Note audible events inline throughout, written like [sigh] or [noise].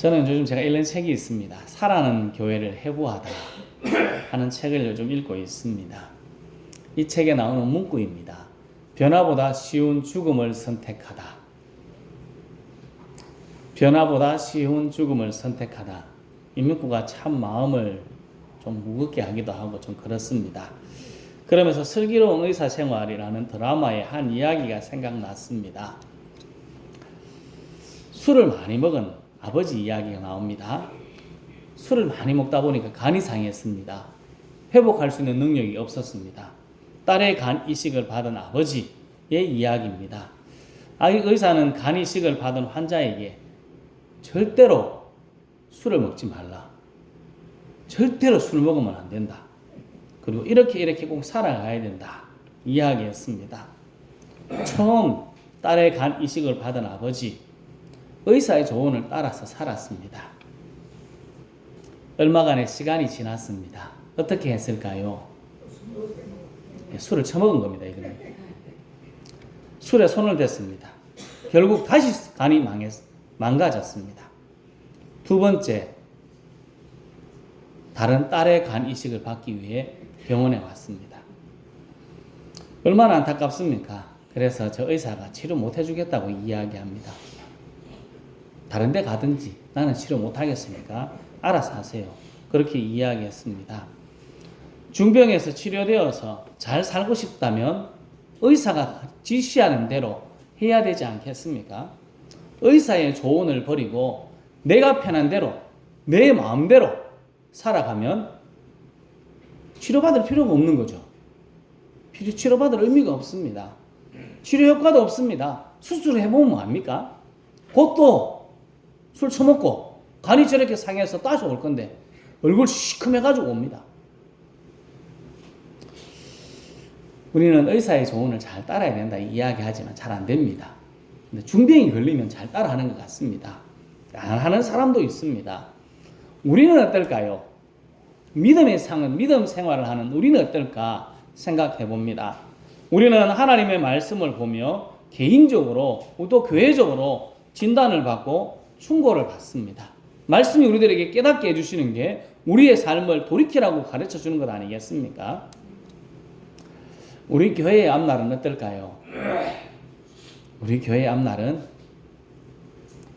저는 요즘 제가 읽는 책이 있습니다. 사라는 교회를 해부하다 하는 책을 요즘 읽고 있습니다. 이 책에 나오는 문구입니다. 변화보다 쉬운 죽음을 선택하다. 변화보다 쉬운 죽음을 선택하다. 이 문구가 참 마음을 좀 무겁게 하기도 하고 좀 그렇습니다. 그러면서 슬기로운 의사 생활이라는 드라마의 한 이야기가 생각났습니다. 술을 많이 먹은 아버지 이야기가 나옵니다. 술을 많이 먹다 보니까 간이 상했습니다. 회복할 수 있는 능력이 없었습니다. 딸의 간 이식을 받은 아버지의 이야기입니다. 의사는 간 이식을 받은 환자에게 절대로 술을 먹지 말라. 절대로 술 먹으면 안 된다. 그리고 이렇게 이렇게 꼭 살아가야 된다. 이야기했습니다. 처음 딸의 간 이식을 받은 아버지, 의사의 조언을 따라서 살았습니다. 얼마간의 시간이 지났습니다. 어떻게 했을까요? 예, 술을 처먹은 겁니다, 이거는. 술에 손을 댔습니다. 결국 다시 간이 망했, 망가졌습니다. 두 번째, 다른 딸의 간 이식을 받기 위해 병원에 왔습니다. 얼마나 안타깝습니까? 그래서 저 의사가 치료 못 해주겠다고 이야기합니다. 다른 데 가든지 나는 치료 못 하겠으니까 알아서 하세요. 그렇게 이야기했습니다. 중병에서 치료되어서 잘 살고 싶다면 의사가 지시하는 대로 해야 되지 않겠습니까? 의사의 조언을 버리고 내가 편한 대로 내 마음대로 살아가면 치료받을 필요가 없는 거죠. 치료받을 의미가 없습니다. 치료 효과도 없습니다. 수술을 해보면 뭐합니까? 곧또 술 처먹고 간이 저렇게 상해서 다시 올 건데 얼굴 시커매가지고 옵니다. 우리는 의사의 조언을 잘 따라야 된다 이야기하지만 잘 안 됩니다. 근데 중병이 걸리면 잘 따라하는 것 같습니다. 안 하는 사람도 있습니다. 우리는 어떨까요? 믿음의 상은 믿음 생활을 하는 우리는 어떨까 생각해 봅니다. 우리는 하나님의 말씀을 보며 개인적으로 또 교회적으로 진단을 받고 충고를 받습니다. 말씀이 우리들에게 깨닫게 해주시는 게 우리의 삶을 돌이키라고 가르쳐 주는 것 아니겠습니까? 우리 교회의 앞날은 어떨까요? 우리 교회의 앞날은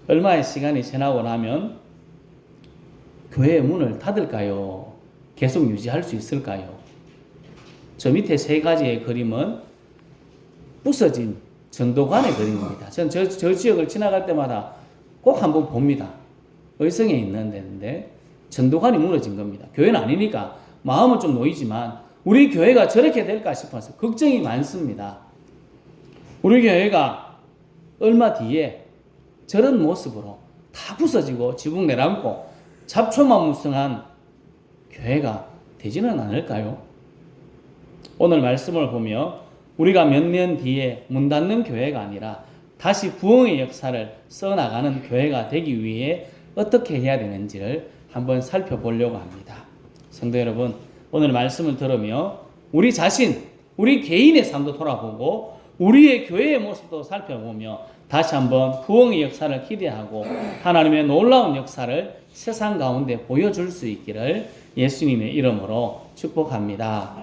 얼마의 시간이 지나고 나면 교회의 문을 닫을까요? 계속 유지할 수 있을까요? 저 밑에 세 가지의 그림은 부서진 전도관의 그림입니다. 전 저, 저 지역을 지나갈 때마다 꼭 한번 봅니다. 의성에 있는 데인데 전도관이 무너진 겁니다. 교회는 아니니까 마음은 좀 놓이지만 우리 교회가 저렇게 될까 싶어서 걱정이 많습니다. 우리 교회가 얼마 뒤에 저런 모습으로 다 부서지고 지붕 내려앉고 잡초만무성한 교회가 되지는 않을까요? 오늘 말씀을 보며 우리가 몇 년 뒤에 문 닫는 교회가 아니라 다시 부흥의 역사를 써나가는 교회가 되기 위해 어떻게 해야 되는지를 한번 살펴보려고 합니다. 성도 여러분, 오늘 말씀을 들으며 우리 자신, 우리 개인의 삶도 돌아보고 우리의 교회의 모습도 살펴보며 다시 한번 부흥의 역사를 기대하고 하나님의 놀라운 역사를 세상 가운데 보여줄 수 있기를 예수님의 이름으로 축복합니다.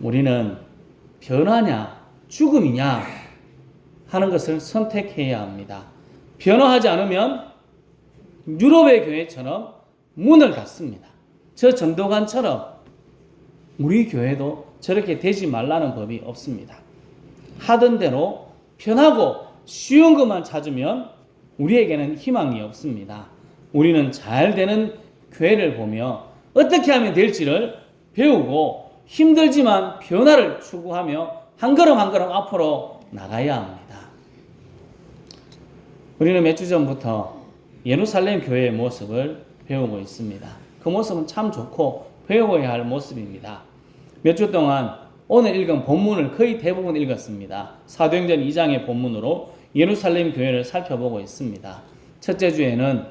우리는 변화냐, 죽음이냐 하는 것을 선택해야 합니다. 변화하지 않으면 유럽의 교회처럼 문을 닫습니다. 저 전도관처럼 우리 교회도 저렇게 되지 말라는 법이 없습니다. 하던 대로 편하고 쉬운 것만 찾으면 우리에게는 희망이 없습니다. 우리는 잘 되는 교회를 보며 어떻게 하면 될지를 배우고 힘들지만 변화를 추구하며 한 걸음 한 걸음 앞으로 나가야 합니다. 우리는 몇 주 전부터 예루살렘 교회의 모습을 배우고 있습니다. 그 모습은 참 좋고 배워야 할 모습입니다. 몇 주 동안 오늘 읽은 본문을 거의 대부분 읽었습니다. 사도행전 2장의 본문으로 예루살렘 교회를 살펴보고 있습니다. 첫째 주에는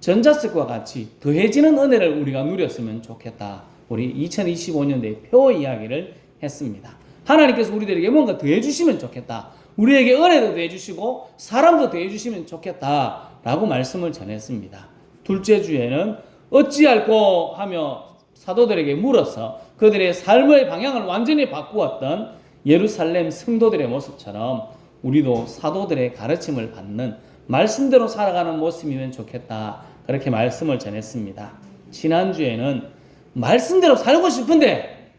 전자석과 같이 더해지는 은혜를 우리가 누렸으면 좋겠다. 우리 2025년도의 표 이야기를 했습니다. 하나님께서 우리들에게 뭔가 더해 주시면 좋겠다. 우리에게 은혜도 대해주시고 사람도 대해주시면 좋겠다라고 말씀을 전했습니다. 둘째 주에는 어찌할꼬 하며 사도들에게 물어서 그들의 삶의 방향을 완전히 바꾸었던 예루살렘 성도들의 모습처럼 우리도 사도들의 가르침을 받는 말씀대로 살아가는 모습이면 좋겠다. 그렇게 말씀을 전했습니다. 지난주에는 말씀대로 살고 싶은데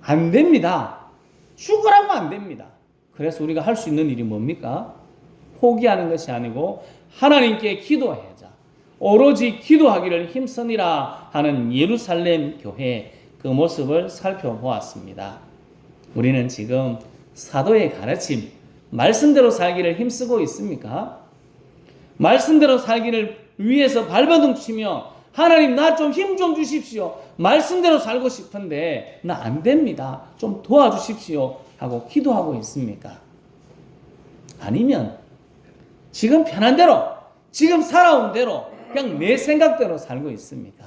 안 됩니다. 죽으라고 안 됩니다. 그래서 우리가 할 수 있는 일이 뭡니까? 포기하는 것이 아니고 하나님께 기도해야자. 오로지 기도하기를 힘쓰니라 하는 예루살렘 교회 그 모습을 살펴보았습니다. 우리는 지금 사도의 가르침, 말씀대로 살기를 힘쓰고 있습니까? 말씀대로 살기를 위해서 발버둥 치며 하나님 나 좀힘좀 주십시오. 말씀대로 살고 싶은데 나 안 됩니다. 좀 도와주십시오. 하고 기도하고 있습니까? 아니면 지금 편한 대로 지금 살아온 대로 그냥 내 생각대로 살고 있습니까?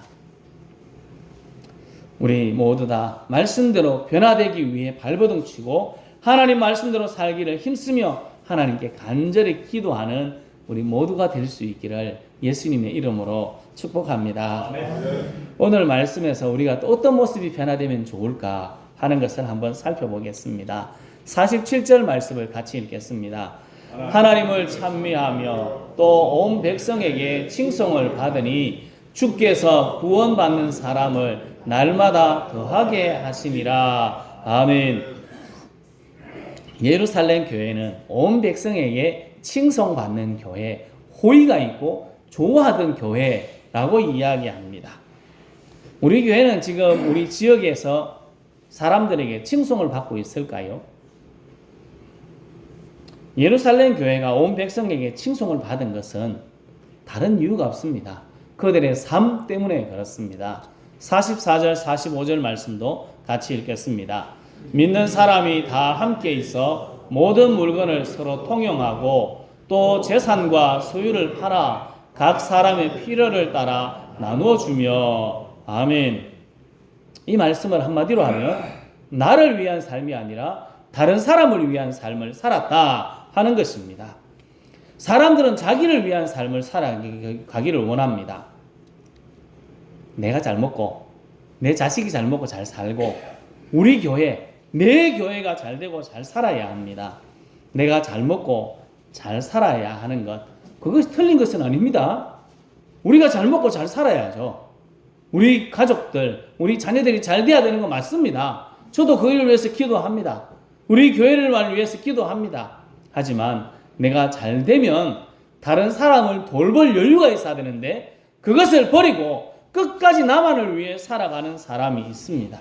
우리 모두 다 말씀대로 변화되기 위해 발버둥 치고 하나님 말씀대로 살기를 힘쓰며 하나님께 간절히 기도하는 우리 모두가 될 수 있기를 예수님의 이름으로 축복합니다. 오늘 말씀에서 우리가 또 어떤 모습이 변화되면 좋을까 하는 것을 한번 살펴보겠습니다. 47절 말씀을 같이 읽겠습니다. 하나님을 찬미하며 또 온 백성에게 칭송을 받으니 주께서 구원받는 사람을 날마다 더하게 하시니라. 아멘. 예루살렘 교회는 온 백성에게 칭송받는 교회, 호의가 있고 좋아하던 교회 라고 이야기합니다. 우리 교회는 지금 우리 지역에서 사람들에게 칭송을 받고 있을까요? 예루살렘 교회가 온 백성에게 칭송을 받은 것은 다른 이유가 없습니다. 그들의 삶 때문에 그렇습니다. 44절, 45절 말씀도 같이 읽겠습니다. 믿는 사람이 다 함께 있어 모든 물건을 서로 통용하고 또 재산과 소유를 팔아 각 사람의 필요를 따라 나누어 주며 아멘. 이 말씀을 한마디로 하면 나를 위한 삶이 아니라 다른 사람을 위한 삶을 살았다 하는 것입니다. 사람들은 자기를 위한 삶을 살아가기를 원합니다. 내가 잘 먹고 내 자식이 잘 먹고 잘 살고 우리 교회 내 교회가 잘 되고 잘 살아야 합니다. 내가 잘 먹고 잘 살아야 하는 것 그것이 틀린 것은 아닙니다. 우리가 잘 먹고 잘 살아야죠. 우리 가족들, 우리 자녀들이 잘 돼야 되는 거 맞습니다. 저도 그를 위해서 기도합니다. 우리 교회를 위해서 기도합니다. 하지만 내가 잘 되면 다른 사람을 돌볼 여유가 있어야 되는데 그것을 버리고 끝까지 나만을 위해 살아가는 사람이 있습니다.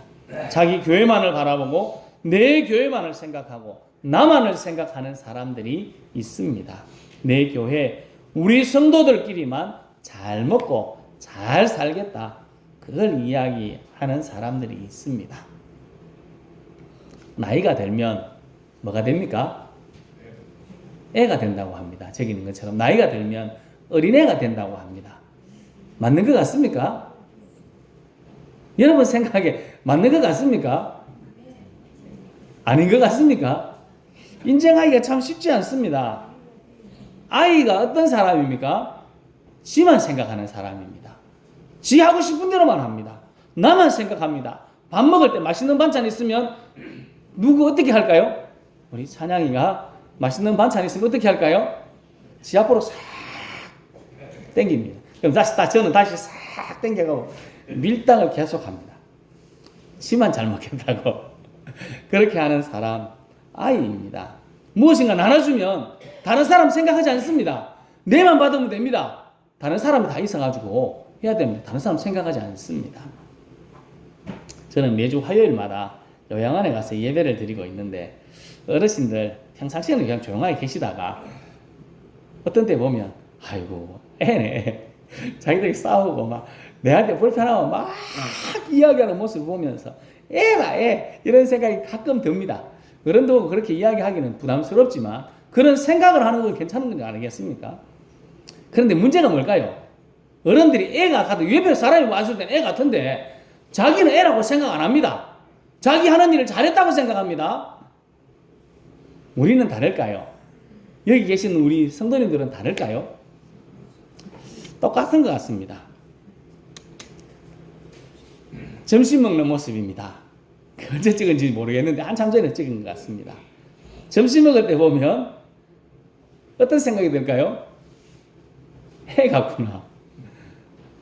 자기 교회만을 바라보고 내 교회만을 생각하고 나만을 생각하는 사람들이 있습니다. 내 교회, 우리 성도들끼리만 잘 먹고 잘 살겠다. 그걸 이야기하는 사람들이 있습니다. 나이가 들면 뭐가 됩니까? 애가 된다고 합니다. 저기 있는 것처럼 나이가 들면 어린애가 된다고 합니다. 맞는 것 같습니까? 여러분 생각에 맞는 것 같습니까? 아닌 것 같습니까? 인정하기가 참 쉽지 않습니다. 아이가 어떤 사람입니까? 지만 생각하는 사람입니다. 지 하고 싶은 대로만 합니다. 나만 생각합니다. 밥 먹을 때 맛있는 반찬 있으면 누구 어떻게 할까요? 우리 찬양이가 맛있는 반찬 있으면 어떻게 할까요? 지 앞으로 싹 땡깁니다. 그럼 다시 다 저는 다시 싹 땡겨가고 밀당을 계속합니다. 지만 잘 먹겠다고 [laughs] 그렇게 하는 사람 아이입니다. 무엇인가 나눠주면 다른 사람 생각하지 않습니다. 내만 받으면 됩니다. 다른 사람이 다 있어가지고 해야 됩니다. 다른 사람 생각하지 않습니다. 저는 매주 화요일마다 요양원에 가서 예배를 드리고 있는데 어르신들 평상시에는 그냥 조용하게 계시다가 어떤 때 보면 아이고 애네 자기들이 싸우고 막 내한테 불편하고 막 이야기하는 모습을 보면서 애가 애 이런 생각이 가끔 듭니다. 어른도 그렇게 이야기하기는 부담스럽지만 그런 생각을 하는 건 괜찮은 거 아니겠습니까? 그런데 문제가 뭘까요? 어른들이 애가 가도 옆에 사람이 왔을 땐애 같은데 자기는 애라고 생각 안 합니다. 자기 하는 일을 잘했다고 생각합니다. 우리는 다를까요? 여기 계신 우리 성도님들은 다를까요? 똑같은 것 같습니다. 점심 먹는 모습입니다. 그 [laughs] 언제 찍은지 모르겠는데 한참 전에 찍은 것 같습니다. 점심 먹을 때 보면 어떤 생각이 들까요? 해 같구나.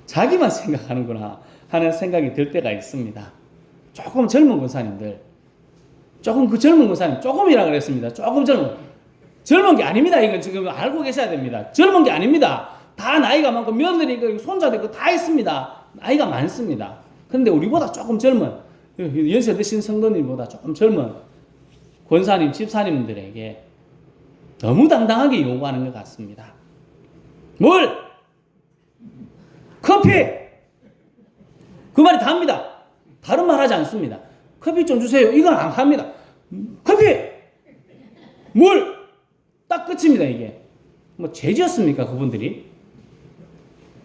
자기만 생각하는구나 하는 생각이 들 때가 있습니다. 조금 젊은 권사님들, 조금 그 젊은 권사님, 조금이라 그랬습니다. 조금 젊은. 젊은 게 아닙니다. 이건 지금 알고 계셔야 됩니다. 젊은 게 아닙니다. 다 나이가 많고 며느리 있고 손자도 있고 다 있습니다. 나이가 많습니다. 그런데 우리보다 조금 젊은 연세 드신 성도님보다 조금 젊은 권사님, 집사님들에게 너무 당당하게 요구하는 것 같습니다. 뭘? 커피! 그 말이 답니다. 다른 말 하지 않습니다. 커피 좀 주세요. 이건 안 합니다. 커피! 물! 딱 끝입니다, 이게. 뭐, 죄지었습니까, 그분들이?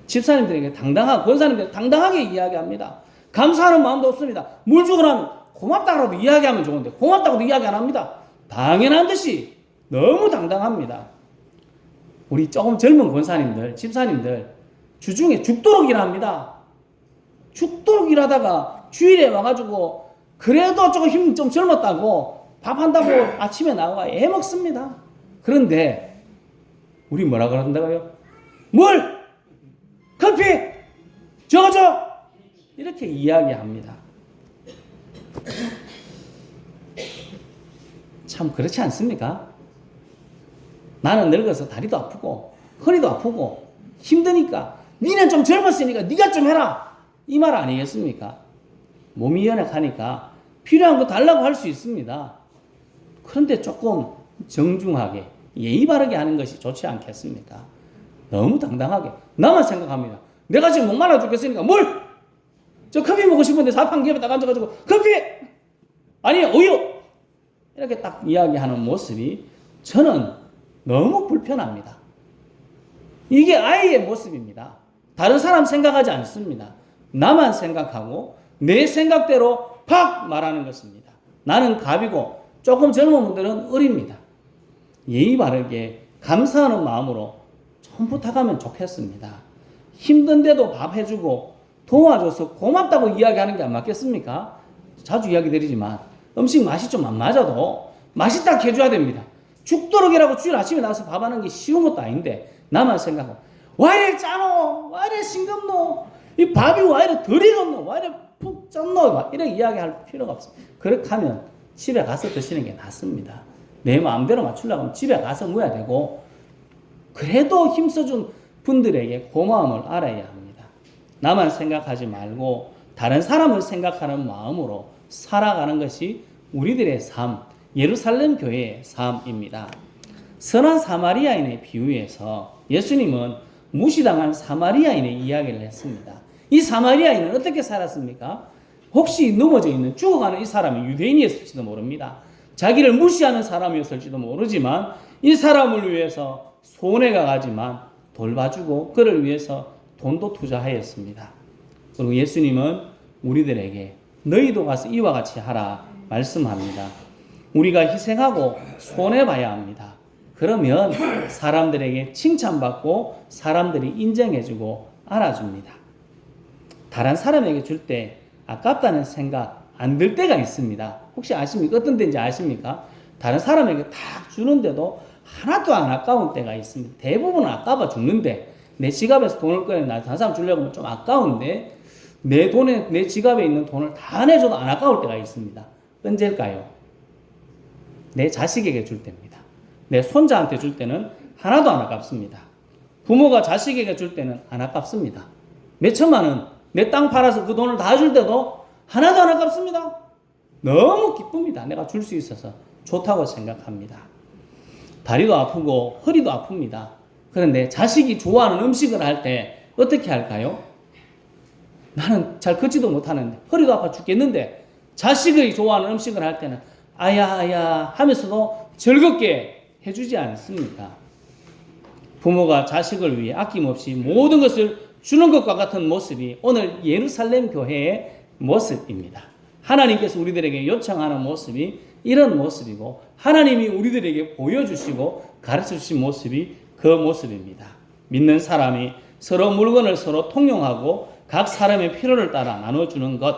집사님들에게 당당하고, 권사님들 당당하게 이야기합니다. 감사하는 마음도 없습니다. 물 주고 나면 고맙다라도 이야기하면 좋은데, 고맙다고도 이야기 안 합니다. 당연한 듯이 너무 당당합니다. 우리 조금 젊은 권사님들, 집사님들, 주중에 죽도록 일합니다. 죽도록 일하다가 주일에 와가지고 그래도 조금 힘 좀 젊었다고 밥 한다고 아침에 나가 애 먹습니다. 그런데 우리 뭐라 그런다고요? 물, 커피, 저저 이렇게 이야기합니다. 참 그렇지 않습니까? 나는 늙어서 다리도 아프고 허리도 아프고 힘드니까 니는 좀 젊었으니까 네가 좀 해라 이 말 아니겠습니까? 몸이 연약하니까 필요한 거 달라고 할 수 있습니다. 그런데 조금 정중하게 예의 바르게 하는 것이 좋지 않겠습니까? 너무 당당하게 나만 생각합니다. 내가 지금 목말라 죽겠으니까 뭘? 저 커피 먹고 싶은데 사판 기업에 딱 앉아가지고 커피 아니 우유 이렇게 딱 이야기하는 모습이 저는 너무 불편합니다. 이게 아이의 모습입니다. 다른 사람 생각하지 않습니다. 나만 생각하고 내 생각대로 팍 말하는 것입니다. 나는 갑이고 조금 젊은 분들은 어립니다. 예의 바르게 감사하는 마음으로 좀 부탁하면 좋겠습니다. 힘든데도 밥 해주고 도와줘서 고맙다고 이야기하는 게 안 맞겠습니까? 자주 이야기 드리지만 음식 맛이 좀 안 맞아도 맛있다 해줘야 됩니다. 죽도록 이라고 주일 아침에 나와서 밥 하는 게 쉬운 것도 아닌데 나만 생각하고 와 이래 짜노 와 이래 싱겁노 이 밥이 와 이래 덜 익었노 와 이래 푹 쪘노 이렇게 이야기할 필요가 없습니다. 그렇게 하면 집에 가서 드시는 게 낫습니다. 내 마음대로 맞추려고 하면 집에 가서 먹어야 되고 그래도 힘써준 분들에게 고마움을 알아야 합니다. 나만 생각하지 말고 다른 사람을 생각하는 마음으로 살아가는 것이 우리들의 삶, 예루살렘 교회의 삶입니다. 선한 사마리아인의 비유에서 예수님은 무시당한 사마리아인의 이야기를 했습니다. 이 사마리아인은 어떻게 살았습니까? 혹시 넘어져 있는 죽어가는 이 사람이 유대인이었을지도 모릅니다. 자기를 무시하는 사람이었을지도 모르지만 이 사람을 위해서 손해가 가지만 돌봐주고 그를 위해서 돈도 투자하였습니다. 그리고 예수님은 우리들에게 너희도 가서 이와 같이 하라 말씀합니다. 우리가 희생하고 손해봐야 합니다. 그러면 사람들에게 칭찬받고 사람들이 인정해주고 알아줍니다. 다른 사람에게 줄 때 아깝다는 생각 안 들 때가 있습니다. 혹시 아십니까? 어떤 때인지 아십니까? 다른 사람에게 딱 주는데도 하나도 안 아까운 때가 있습니다. 대부분은 아까워 죽는데 내 지갑에서 돈을 꺼내 나 다른 사람 주려고 하면 좀 아까운데 내 돈에 내 지갑에 있는 돈을 다 내줘도 안 아까울 때가 있습니다. 언제일까요? 내 자식에게 줄 때입니다. 내 손자한테 줄 때는 하나도 안 아깝습니다. 부모가 자식에게 줄 때는 안 아깝습니다. 몇 천만 원, 내 땅 팔아서 그 돈을 다 줄 때도 하나도 안 아깝습니다. 너무 기쁩니다. 내가 줄 수 있어서 좋다고 생각합니다. 다리도 아프고 허리도 아픕니다. 그런데 자식이 좋아하는 음식을 할 때 어떻게 할까요? 나는 잘 걷지도 못하는데 허리도 아파 죽겠는데 자식이 좋아하는 음식을 할 때는 아야 아야 하면서도 즐겁게 해주지 않습니까? 부모가 자식을 위해 아낌없이 모든 것을 주는 것과 같은 모습이 오늘 예루살렘 교회의 모습입니다. 하나님께서 우리들에게 요청하는 모습이 이런 모습이고 하나님이 우리들에게 보여주시고 가르쳐 주신 모습이 그 모습입니다. 믿는 사람이 서로 물건을 서로 통용하고 각 사람의 필요를 따라 나눠주는 것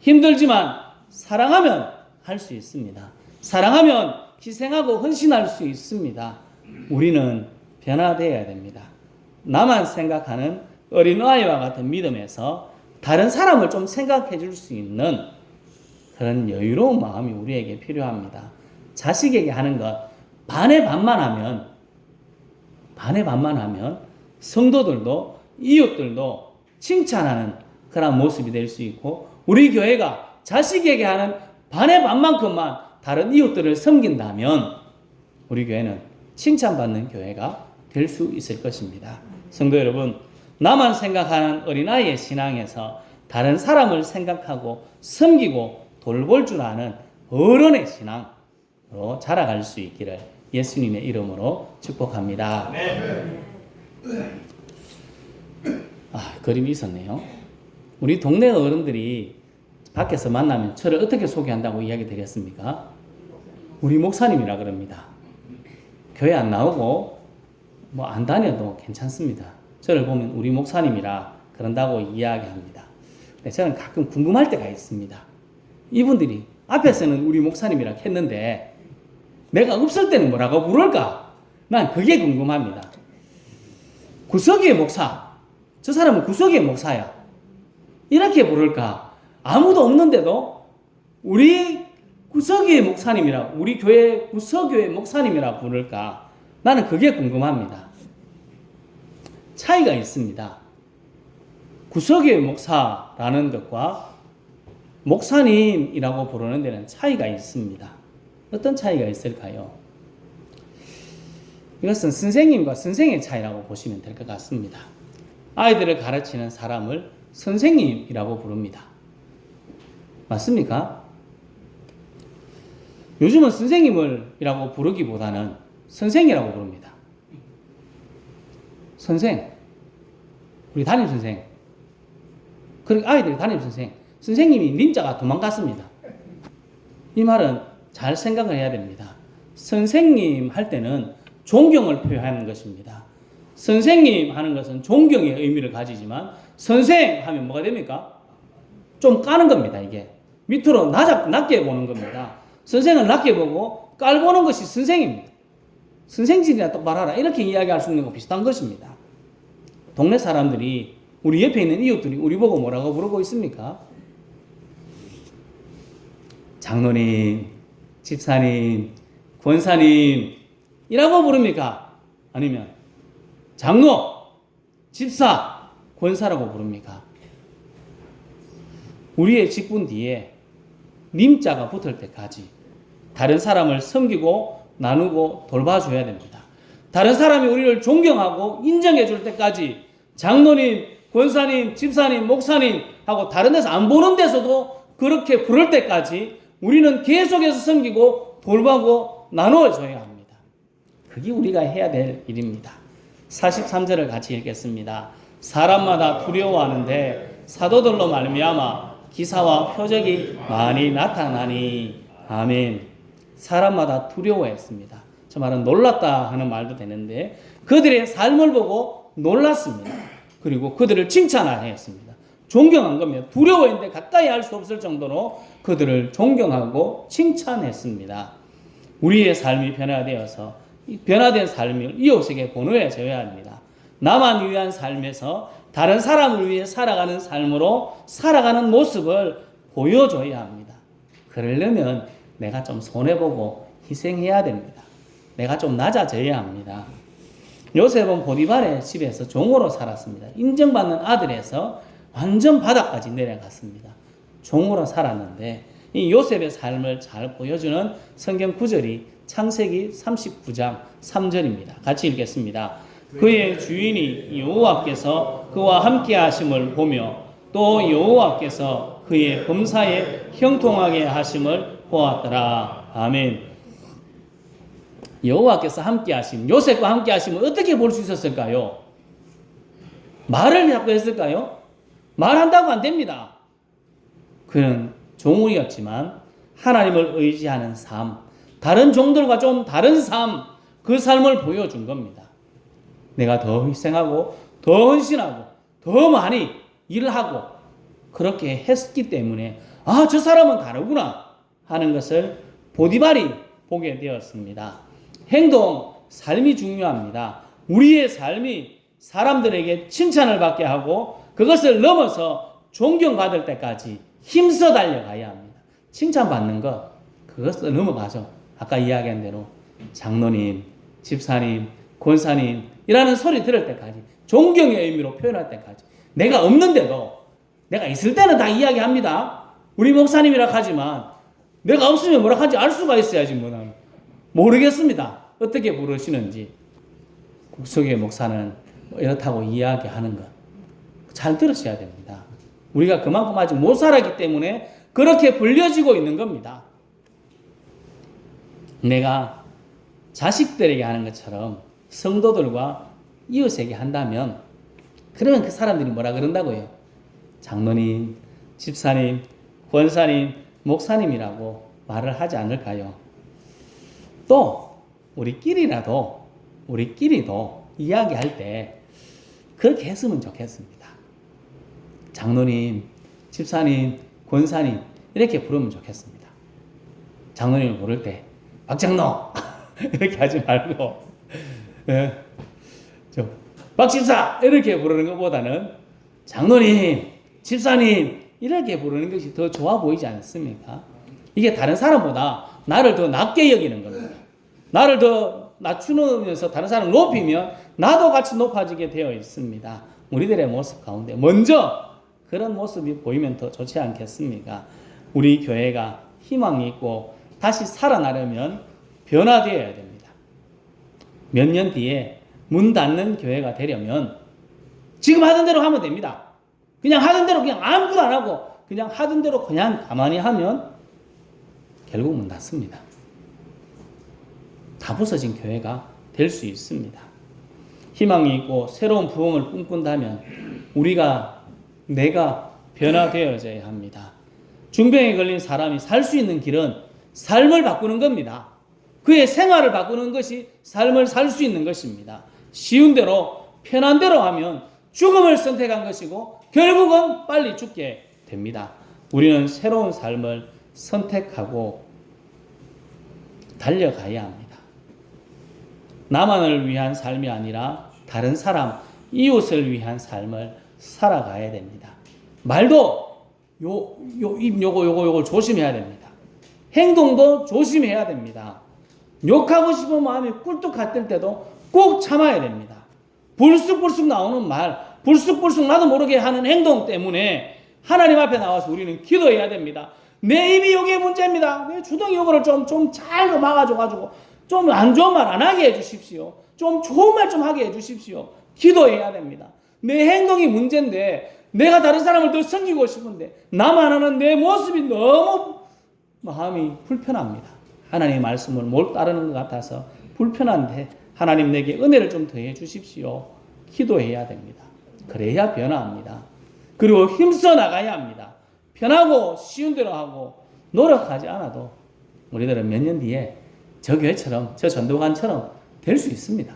힘들지만 사랑하면 할 수 있습니다. 사랑하면 희생하고 헌신할 수 있습니다. 우리는 변화되어야 됩니다. 나만 생각하는 어린아이와 같은 믿음에서 다른 사람을 좀 생각해 줄 수 있는 그런 여유로운 마음이 우리에게 필요합니다. 자식에게 하는 것 반의 반만 하면 반의 반만 하면 성도들도 이웃들도 칭찬하는 그런 모습이 될 수 있고 우리 교회가 자식에게 하는 반의 반만큼만 다른 이웃들을 섬긴다면 우리 교회는 칭찬받는 교회가 될 수 있을 것입니다. 성도 여러분, 나만 생각하는 어린아이의 신앙에서 다른 사람을 생각하고 섬기고 돌볼 줄 아는 어른의 신앙으로 자라갈 수 있기를 예수님의 이름으로 축복합니다. 아, 그림이 있었네요. 우리 동네 어른들이 밖에서 만나면 저를 어떻게 소개한다고 이야기 드렸습니까? 우리 목사님이라 그럽니다. 교회 안 나오고 뭐 안 다녀도 괜찮습니다. 저를 보면 우리 목사님이라 그런다고 이야기합니다. 근데 저는 가끔 궁금할 때가 있습니다. 이분들이 앞에서는 우리 목사님이라 했는데 내가 없을 때는 뭐라고 부를까? 난 그게 궁금합니다. 구석의 목사. 저 사람은 구석의 목사야. 이렇게 부를까? 아무도 없는데도 우리 구석의 목사님이라, 우리 교회 구석교회 목사님이라 부를까? 나는 그게 궁금합니다. 차이가 있습니다. 구석의 목사라는 것과 목사님이라고 부르는 데는 차이가 있습니다. 어떤 차이가 있을까요? 이것은 선생님과 선생의 차이라고 보시면 될 것 같습니다. 아이들을 가르치는 사람을 선생님이라고 부릅니다. 맞습니까? 요즘은 선생님을이라고 부르기보다는 선생이라고 부릅니다. 선생. 우리 담임 선생. 그리고 아이들이 담임 선생. 선생님이 님자가 도망갔습니다. 이 말은 잘 생각을 해야 됩니다. 선생님 할 때는 존경을 표현하는 것입니다. 선생님 하는 것은 존경의 의미를 가지지만 선생 하면 뭐가 됩니까? 좀 까는 겁니다, 이게. 밑으로 낮아, 낮게 보는 겁니다. 선생은 낮게 보고 깔보는 것이 선생입니다. 선생질이나 똑바로 하라. 이렇게 이야기할 수 있는 거 비슷한 것입니다. 동네 사람들이 우리 옆에 있는 이웃들이 우리 보고 뭐라고 부르고 있습니까? 장로님, 집사님, 권사님, 이라고 부릅니까? 아니면 장로, 집사, 권사라고 부릅니까? 우리의 직분 뒤에 님자가 붙을 때까지 다른 사람을 섬기고 나누고 돌봐줘야 됩니다. 다른 사람이 우리를 존경하고 인정해 줄 때까지 장로님, 권사님, 집사님, 목사님 하고 다른 데서 안 보는 데서도 그렇게 부를 때까지 우리는 계속해서 섬기고 돌보고 나누어줘야 합니다. 그게 우리가 해야 될 일입니다. 43절을 같이 읽겠습니다. 사람마다 두려워하는데 사도들로 말미암아 기사와 표적이 많이 나타나니 아멘. 사람마다 두려워했습니다. 저 말은 놀랐다 하는 말도 되는데 그들의 삶을 보고 놀랐습니다. 그리고 그들을 칭찬하였습니다. 존경한 겁니다. 두려워했는데 가까이 할 수 없을 정도로 그들을 존경하고 칭찬했습니다. 우리의 삶이 변화되어서 변화된 삶을 이웃에게 공유해 줘야 합니다. 나만 위한 삶에서 다른 사람을 위해 살아가는 삶으로 살아가는 모습을 보여줘야 합니다. 그러려면 내가 좀 손해보고 희생해야 됩니다. 내가 좀 낮아져야 합니다. 요셉은 보디발의 집에서 종으로 살았습니다. 인정받는 아들에서 완전 바닥까지 내려갔습니다. 종으로 살았는데 이 요셉의 삶을 잘 보여주는 성경 구절이 창세기 39장 3절입니다. 같이 읽겠습니다. 그의 주인이 여호와께서 그와 함께 하심을 보며 또 여호와께서 그의 범사에 형통하게 하심을 보았더라. 아멘. 여호와께서 함께 하심, 요셉과 함께 하심을 어떻게 볼 수 있었을까요? 말을 자꾸 했을까요? 말한다고 안 됩니다. 그는 종이었지만 하나님을 의지하는 삶, 다른 종들과 좀 다른 삶, 그 삶을 보여준 겁니다. 내가 더 희생하고, 더 헌신하고, 더 많이 일을 하고, 그렇게 했기 때문에, 아, 저 사람은 다르구나 하는 것을 보디발이 보게 되었습니다. 행동, 삶이 중요합니다. 우리의 삶이 사람들에게 칭찬을 받게 하고, 그것을 넘어서 존경받을 때까지 힘써 달려가야 합니다. 칭찬받는 것, 그것을 넘어가죠. 아까 이야기한 대로 장로님, 집사님, 권사님 이라는 소리 들을 때까지 존경의 의미로 표현할 때까지 내가 없는데도 내가 있을 때는 다 이야기합니다. 우리 목사님이라 하지만 내가 없으면 뭐라 하지 알 수가 있어야지 뭐 난. 모르겠습니다. 어떻게 부르시는지 국석의 목사는 뭐 이렇다고 이야기하는 것 잘 들으셔야 됩니다. 우리가 그만큼 아직 못 살았기 때문에 그렇게 불려지고 있는 겁니다. 내가 자식들에게 하는 것처럼 성도들과 이웃에게 한다면 그러면 그 사람들이 뭐라 그런다고요? 장로님, 집사님, 권사님, 목사님이라고 말을 하지 않을까요? 또 우리끼리라도 우리끼리도 이야기할 때 그렇게 했으면 좋겠습니다. 장로님, 집사님, 권사님 이렇게 부르면 좋겠습니다. 장로님을 부를 때 박장로 [laughs] 이렇게 하지 말고 예, 저 박집사 이렇게 부르는 것보다는 장로님, 집사님 이렇게 부르는 것이 더 좋아 보이지 않습니까? 이게 다른 사람보다 나를 더 낮게 여기는 겁니다. 나를 더 낮추면서 다른 사람을 높이면 나도 같이 높아지게 되어 있습니다. 우리들의 모습 가운데 먼저 그런 모습이 보이면 더 좋지 않겠습니까? 우리 교회가 희망이 있고 다시 살아나려면 변화되어야 됩니다. 몇 년 뒤에 문 닫는 교회가 되려면 지금 하던 대로 하면 됩니다. 그냥 하던 대로 그냥 아무것도 안 하고 그냥 하던 대로 그냥 가만히 하면 결국 문 닫습니다. 다 부서진 교회가 될 수 있습니다. 희망이 있고 새로운 부흥을 꿈꾼다면 우리가 내가 변화되어져야 합니다. 중병에 걸린 사람이 살 수 있는 길은 삶을 바꾸는 겁니다. 그의 생활을 바꾸는 것이 삶을 살 수 있는 것입니다. 쉬운 대로 편한 대로 하면 죽음을 선택한 것이고 결국은 빨리 죽게 됩니다. 우리는 새로운 삶을 선택하고 달려가야 합니다. 나만을 위한 삶이 아니라 다른 사람, 이웃을 위한 삶을 살아가야 됩니다. 말도 요, 요, 입 요거, 요거, 요거 조심해야 됩니다. 행동도 조심해야 됩니다. 욕하고 싶은 마음이 꿀뚝 같을 때도 꼭 참아야 됩니다. 불쑥불쑥 나오는 말, 불쑥불쑥 나도 모르게 하는 행동 때문에 하나님 앞에 나와서 우리는 기도해야 됩니다. 내 입이 욕의 문제입니다. 내 주둥이 욕을 좀, 좀 잘 막아줘가지고 좀 안 좋은 말 안 하게 해주십시오. 좀 좋은 말 좀 하게 해주십시오. 기도해야 됩니다. 내 행동이 문제인데 내가 다른 사람을 더 섬기고 싶은데 나만 하는 내 모습이 너무 마음이 불편합니다. 하나님의 말씀을 못 따르는 것 같아서 불편한데 하나님 내게 은혜를 좀 더해 주십시오. 기도해야 됩니다. 그래야 변화합니다. 그리고 힘써 나가야 합니다. 편하고 쉬운 대로 하고 노력하지 않아도 우리들은 몇 년 뒤에 저 교회처럼 저 전도관처럼 될 수 있습니다.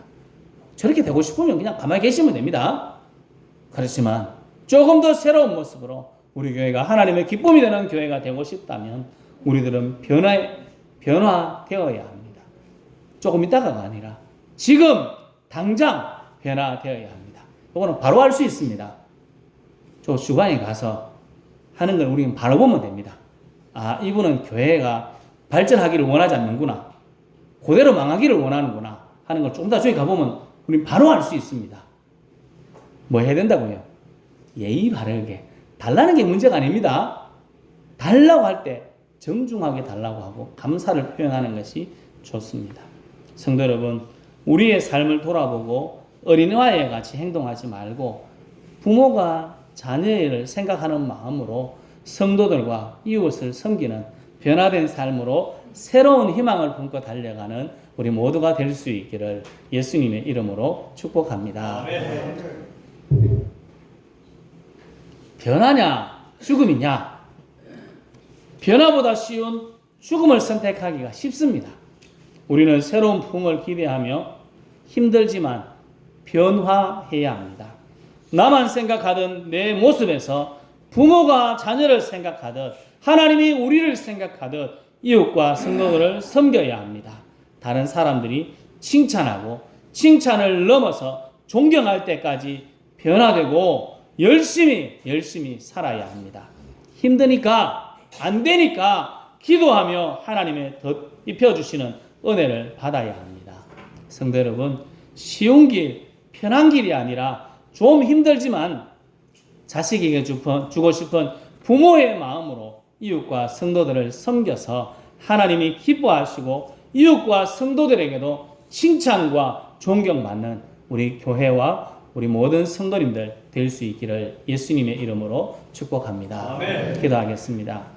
저렇게 되고 싶으면 그냥 가만히 계시면 됩니다. 그렇지만 조금 더 새로운 모습으로 우리 교회가 하나님의 기쁨이 되는 교회가 되고 싶다면 우리들은 변화 변화되어야 합니다. 조금 있다가가 아니라 지금 당장 변화되어야 합니다. 이거는 바로 할수 있습니다. 저 주관에 가서 하는 걸 우리는 바로 보면 됩니다. 아, 이분은 교회가 발전하기를 원하지 않는구나. 그대로 망하기를 원하는구나. 하는 걸 조금 더 저기 가보면 우리는 바로 알 수 있습니다. 뭐 해야 된다고요? 예의 바르게. 달라는 게 문제가 아닙니다. 달라고 할 때 정중하게 달라고 하고 감사를 표현하는 것이 좋습니다. 성도 여러분, 우리의 삶을 돌아보고 어린아이와 같이 행동하지 말고 부모가 자녀를 생각하는 마음으로 성도들과 이웃을 섬기는 변화된 삶으로 새로운 희망을 품고 달려가는 우리 모두가 될 수 있기를 예수님의 이름으로 축복합니다. 변화냐, 죽음이냐? 변화보다 쉬운 죽음을 선택하기가 쉽습니다. 우리는 새로운 풍을 기대하며 힘들지만 변화해야 합니다. 나만 생각하던 내 모습에서 부모가 자녀를 생각하듯 하나님이 우리를 생각하듯 이웃과 성도들을 섬겨야 합니다. 다른 사람들이 칭찬하고 칭찬을 넘어서 존경할 때까지 변화되고 열심히 열심히 살아야 합니다. 힘드니까 안 되니까 기도하며 하나님의 덧 입혀주시는 은혜를 받아야 합니다. 성도 여러분, 쉬운 길, 편한 길이 아니라 좀 힘들지만 자식에게 주고 주고 싶은 부모의 마음으로 이웃과 성도들을 섬겨서 하나님이 기뻐하시고 이웃과 성도들에게도 칭찬과 존경받는 우리 교회와 우리 모든 성도님들 될 수 있기를 예수님의 이름으로 축복합니다. 아멘. 기도하겠습니다.